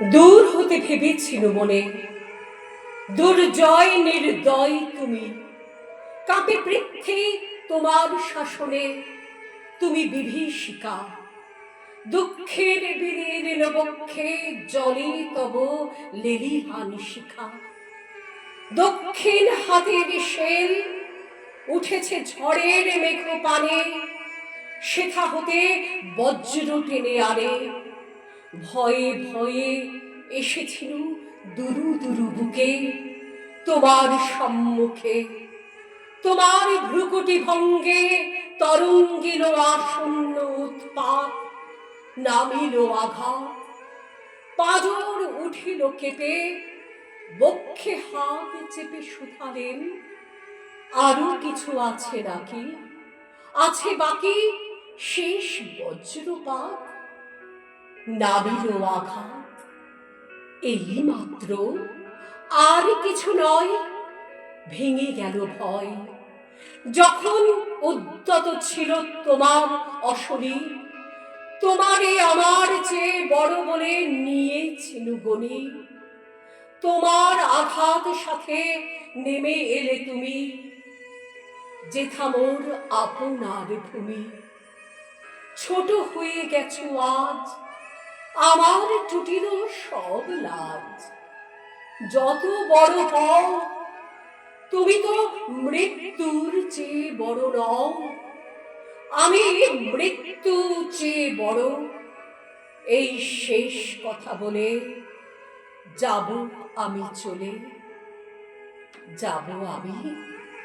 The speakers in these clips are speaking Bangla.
দূর হতে ভেবেছিল মনে। দুর্জয় নির্দয় তুমি, কাপে পৃথ্বী তোমার শাসনে, তুমি বিভীষিকা। দুঃখের নবক্ষে জলে তব লেলিহান শিখা দক্ষিণ হাতের শেল উঠেছে ঝড়ের মেঘ পানে সেথা হতে বজ্র টেনে আনে। ভয়ে ভয়ে এসেছিল দুরু দুরু বুকে, তোমার সম্মুখে। তোমার ভ্রুকুটি ভঙ্গে তরঙ্গিল আসন্ন উৎপাত, নামিল আঘাত। পাজর উঠিল কেঁপে, বক্ষে হাত চেপে শুধালেন। আরও কিছু আছে নাকি? আছে বাকি শেষ বজ্রপাত। নাবিল আঘাত এই মাত্র আর কিছু নয়। ভেঙে গেল ভয়। যখন উদ্যত ছিল তোমার অশরীর তোমারে আমার চেয়ে বড় বলে নিয়েছিল গণি তোমার আঘাত সাথে নেমে এলে তুমি, যেথা মোর আপনার ভূমি। ছোট হয়ে গেছো আজ আমার টুটিল সব লাজ। যত বড় হও, তুমি তো মৃত্যুর চেয়ে বড় নও। আমি মৃত্যু চেয়ে বড়। এই শেষ কথা বলে যাব আমি চলে, যাব আমি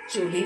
চলে।